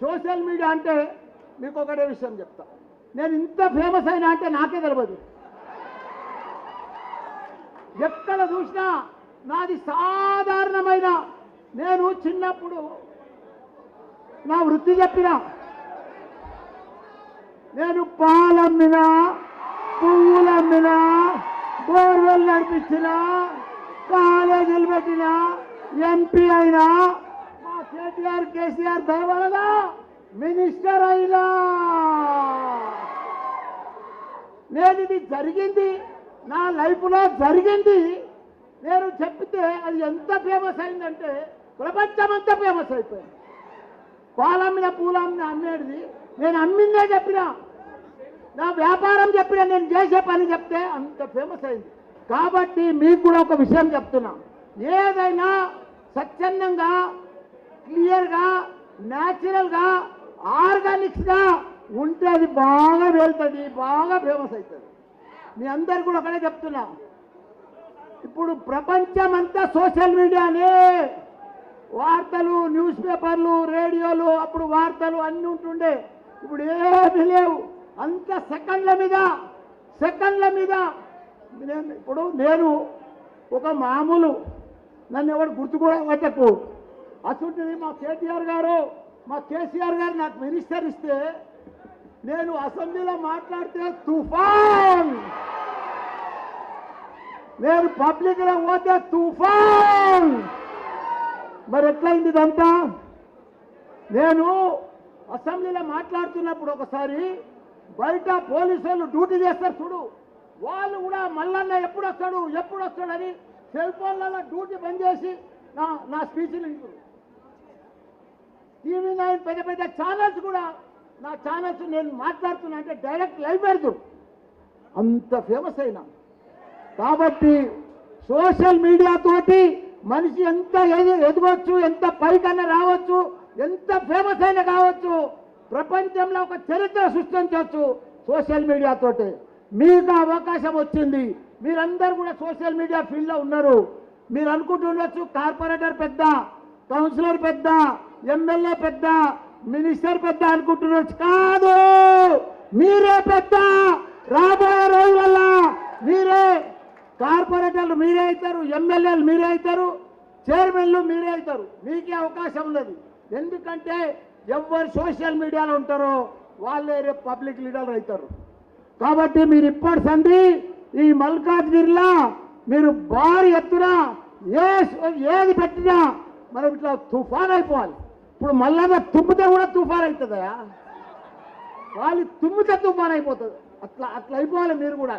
Social media అంటే మీకు ఒకటే విషయం చెప్తా. నేను ఇంత ఫేమస్ అయినా అంటే నాకే తెలియదు ఎక్కడ చూసినా నాది సాధారణమైన నేను చిన్నప్పుడు నా వృత్తి చెప్పిన. నేను పాలమ్మిన పువ్వులమ్మిన బోర్వెల్ నడిపించిన కాలేజీలు పెట్టిన ఎంపీ అయినా కేటీఆర్ కేసీఆర్ దయవలన మినిస్టర్ అయినా. నేను ఇది జరిగింది నా లైఫ్లో జరిగింది. నేను చెప్తే అది ఎంత ఫేమస్ అయిందంటే ప్రపంచమంతా ఫేమస్ అయిపోయింది. పాలమ్మిన పూలమ్మిన అమ్మేది. నేను అమ్మిందే చెప్పిన. నా వ్యాపారం చెప్పిన. నేను చేసే పని చెప్తే అంత ఫేమస్ అయింది. కాబట్టి మీకు కూడా ఒక విషయం చెప్తున్నా. ఏదైనా స్వచ్ఛందంగా క్లియర్గా న్యాచురల్గా ఆర్గానిక్స్గా ఉంటే అది బాగా వెళ్తుంది బాగా ఫేమస్ అవుతుంది మీ అందరు కూడా ఒకటే చెప్తున్నా. ఇప్పుడు ప్రపంచం అంతా సోషల్ మీడియానే. వార్తలు న్యూస్ పేపర్లు రేడియోలు అప్పుడు వార్తలు అన్నీ ఉంటుండే. ఇప్పుడు ఏమీ లేవు. అంత సెకండ్ల మీద సెకండ్ల మీద నేను ఇప్పుడు నేను ఒక మామూలు నన్ను ఎవరు గుర్తు కూడా అటువంటిది మా కేటీఆర్ గారు. మా కేసీఆర్ గారు నాకు మినిస్టర్ ఇస్తే నేను అసెంబ్లీలో మాట్లాడితే తుఫాన్! నేను పబ్లిక్లో పోతే తుఫాన్! మరి ఎట్లయింది ఇదంతా? నేను అసెంబ్లీలో మాట్లాడుతున్నప్పుడు ఒకసారి బయట పోలీసులు డ్యూటీ చేస్తారు చూడు. వాళ్ళు కూడా మల్లన్న ఎప్పుడు వస్తాడు ఎప్పుడు వస్తాడని సెల్ ఫోన్లలో డ్యూటీ బంద్ చేసి నా నా స్పీచ్లు టీవీ నైన్ పెద్ద పెద్ద ఛానల్స్ కూడా నా ఛానల్స్ నేను మాట్లాడుతున్నా అంటే డైరెక్ట్ లైవ్ పెడతారు అంత ఫేమస్ అయినా. కాబట్టి సోషల్ మీడియా తోటి మనిషి ఎంత ఎదవచ్చు ఎంత పైకన్నా రావచ్చు ఎంత ఫేమస్ అయినా కావచ్చు ప్రపంచంలో ఒక చరిత్ర సృష్టించవచ్చు సోషల్ మీడియా తోటి. మీకు అవకాశం వచ్చింది. మీరందరూ కూడా సోషల్ మీడియా ఫీల్డ్లో ఉన్నారు. మీరు అనుకుంటుండొచ్చు కార్పొరేటర్ పెద్ద. కౌన్సిలర్ పెద్ద ఎమ్మెల్యే పెద్ద మినిస్టర్ పెద్ద అనుకుంటున్నారు. కాదు మీరే పెద్ద. రాబోయే రోజులలో మీరే కార్పొరేటర్లు మీరే అవుతారు ఎమ్మెల్యేలు మీరే అవుతారు చైర్మన్లు మీరే అవుతారు. మీకే అవకాశం ఉన్నది. ఎందుకంటే ఎవరు సోషల్ మీడియాలో ఉంటారో వాళ్ళే రేపు పబ్లిక్ లీడర్లు అవుతారు. కాబట్టి మీరు ఇప్పటి సంది ఈ మల్కాజ్గిరిలో మీరు భారీ ఎత్తున ఏ ఏది పెట్టినా మనం ఇట్లా తుఫాన్ అయిపోవాలి. ఇప్పుడు మళ్ళా తుమ్మితే కూడా తుఫాన్ అవుతుందా? వాళ్ళు తుమ్మితే తుఫాన్ అయిపోతుంది. అట్లా అట్లా అయిపోవాలి మీరు కూడా.